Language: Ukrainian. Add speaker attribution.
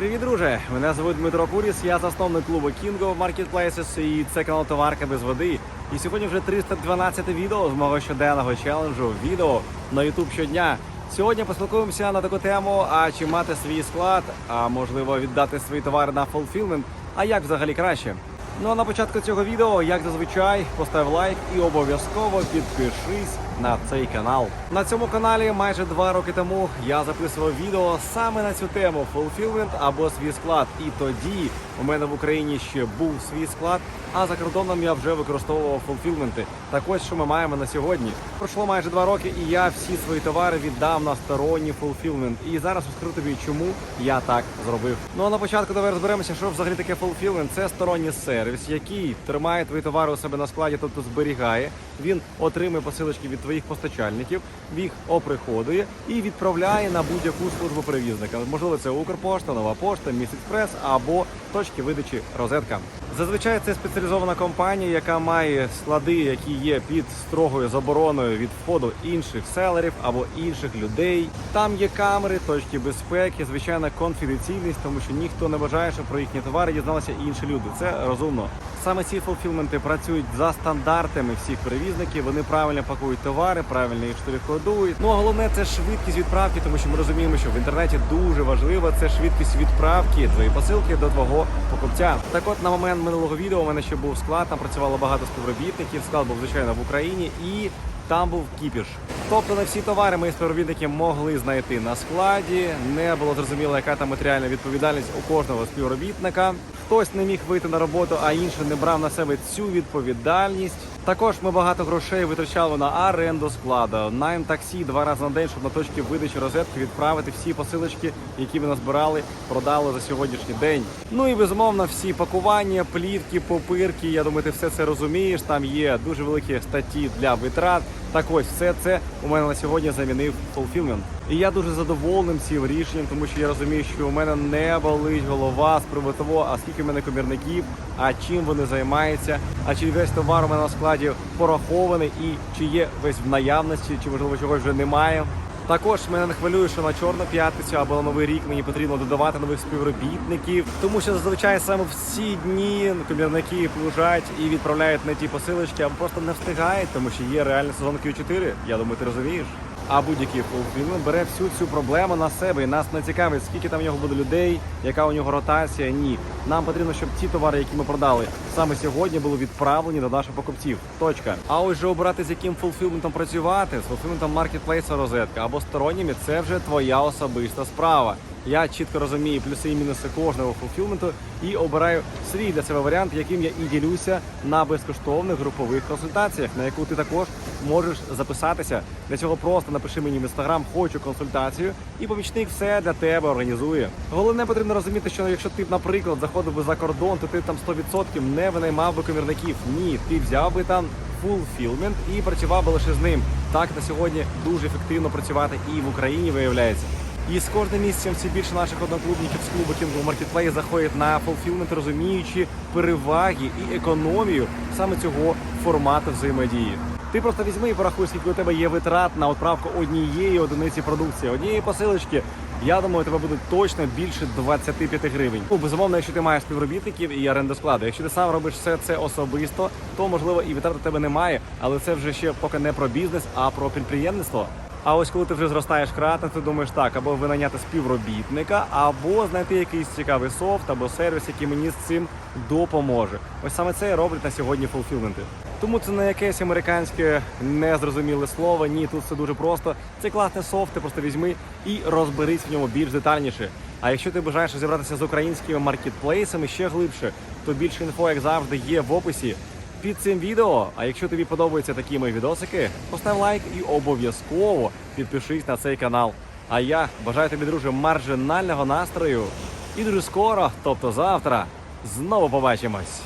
Speaker 1: привіт, друже! Мене звуть Дмитро Куріс, я засновник клубу Kingo Marketplaces і це канал Товарка без води. І сьогодні вже 312 відео з мого щоденного челенджу відео на YouTube щодня. Сьогодні поспілкуємося на таку тему: а чи мати свій склад, а можливо віддати свої товари на фулфілмент, а як взагалі краще? Ну а на початку цього відео, як зазвичай, постав лайк і обов'язково підпишись на цей канал. На цьому каналі майже два роки тому я записував відео саме на цю тему фулфілмент або свій склад. І тоді у мене в Україні ще був свій склад, а за кордоном я вже використовував фулфілменти. Так ось що ми маємо на сьогодні. Пройшло майже два роки, і я всі свої товари віддав на сторонній фулфілмент. І зараз розкажу тобі, чому я так зробив. Ну а на початку давай розберемося, що взагалі таке фулфілмент. Це сторонній сервіс, який тримає твої товари у себе на складі, тобто зберігає. Він отримує посилочки від твоїх постачальників, їх оприходує і відправляє на будь-яку службу перевізника. Можливо, це Укрпошта, Нова Пошта, Місяцпрес або точки видачі розетка. Зазвичай це спеціалізована компанія, яка має склади, які є під строгою забороною від входу інших селерів або інших людей. Там є камери, точки безпеки, звичайна конфіденційність, тому що ніхто не бажає, щоб про їхні товари дізналися інші люди. Це розумно. Саме ці фулфілменти працюють за стандартами всіх перевізників. Вони правильно пакують товари, правильно їх штрих-кодують. Ну а головне це швидкість відправки, тому що ми розуміємо, що в інтернеті дуже важлива це швидкість відправки твоєї посилки до твого покупця. Так, от на момент минулого відео у мене ще був склад. Там працювало багато співробітників. Склад був звичайно в Україні і. Там був кіпіш. Тобто не всі товари мої співробітники могли знайти на складі. Не було зрозуміло, яка там матеріальна відповідальність у кожного співробітника. Хтось не міг вийти на роботу, а інший не брав на себе цю відповідальність. Також ми багато грошей витрачали на оренду складу, найм таксі два рази на день, щоб на точки видачі розетки відправити всі посилочки, які ми назбирали, продали за сьогоднішній день. Ну і безумовно, всі пакування, плітки, попирки. Я думаю, ти все це розумієш. Там є дуже великі статті для витрат. Так ось все це у мене на сьогодні замінив Fulfillment. І я дуже задоволений цим рішенням, тому що я розумію, що у мене не болить голова з приводу того, а скільки в мене комірників, а чим вони займаються, а чи весь товар у мене на складі порахований і чи є весь в наявності, чи можливо чогось вже немає. Також мене не хвилює, що на чорну п'ятницю або на новий рік мені потрібно додавати нових співробітників, тому що зазвичай саме в ці дні комірники плужать і відправляють на ті посилочки, або просто не встигають, тому що є реальний сезон Q4, Я думаю, ти розумієш. А будь-який фулфілмент бере всю цю проблему на себе. І нас не цікавить, скільки там в нього буде людей, яка у нього ротація. Ні, нам потрібно, щоб ті товари, які ми продали саме сьогодні, були відправлені до наших покупців. Точка. А ось же обирати з яким фулфілментом працювати з фулфілментом маркетплейса розетка або сторонніми, це вже твоя особиста справа. Я чітко розумію плюси і мінуси кожного фулфілменту і обираю свій для себе варіант, яким я і ділюся на безкоштовних групових консультаціях, на яку ти також можеш записатися. Для цього просто напиши мені в інстаграм, хочу консультацію, і помічник все для тебе організує. Головне потрібно розуміти, що якщо ти, наприклад, заходив би за кордон, то ти там 100% не винаймав би комірників. Ні, ти взяв би там фулфілмент і працював би лише з ним. Так на сьогодні дуже ефективно працювати і в Україні виявляється. І з кожним місяцем все більше наших одноклубників з клубу Kingo Marketplace заходять на фулфілмент, розуміючи переваги і економію саме цього формату взаємодії. Ти просто візьми і порахуй, скільки у тебе є витрат на відправку однієї одиниці продукції, однієї посилочки. Я думаю, тебе буде точно більше 25 гривень. Ну, безумовно, якщо ти маєш співробітників і оренду складу. Якщо ти сам робиш все це особисто, то можливо і витрат у тебе немає, але це вже ще поки не про бізнес, а про підприємництво. А ось коли ти вже зростаєш кратно, ти думаєш так, або винайняти співробітника, або знайти якийсь цікавий софт або сервіс, який мені з цим допоможе. Ось саме це роблять на сьогодні фулфілменти. Тому це не якесь американське незрозуміле слово. Ні, тут все дуже просто. Це класний софт, ти просто візьми і розберись в ньому більш детальніше. А якщо ти бажаєш розібратися з українськими маркетплейсами ще глибше, то більше інфо, як завжди, є в описі під цим відео. А якщо тобі подобаються такі мої відосики, постав лайк і обов'язково підпишись на цей канал. А я бажаю тобі, друже, маржинального настрою. І дуже скоро, тобто завтра, знову побачимось.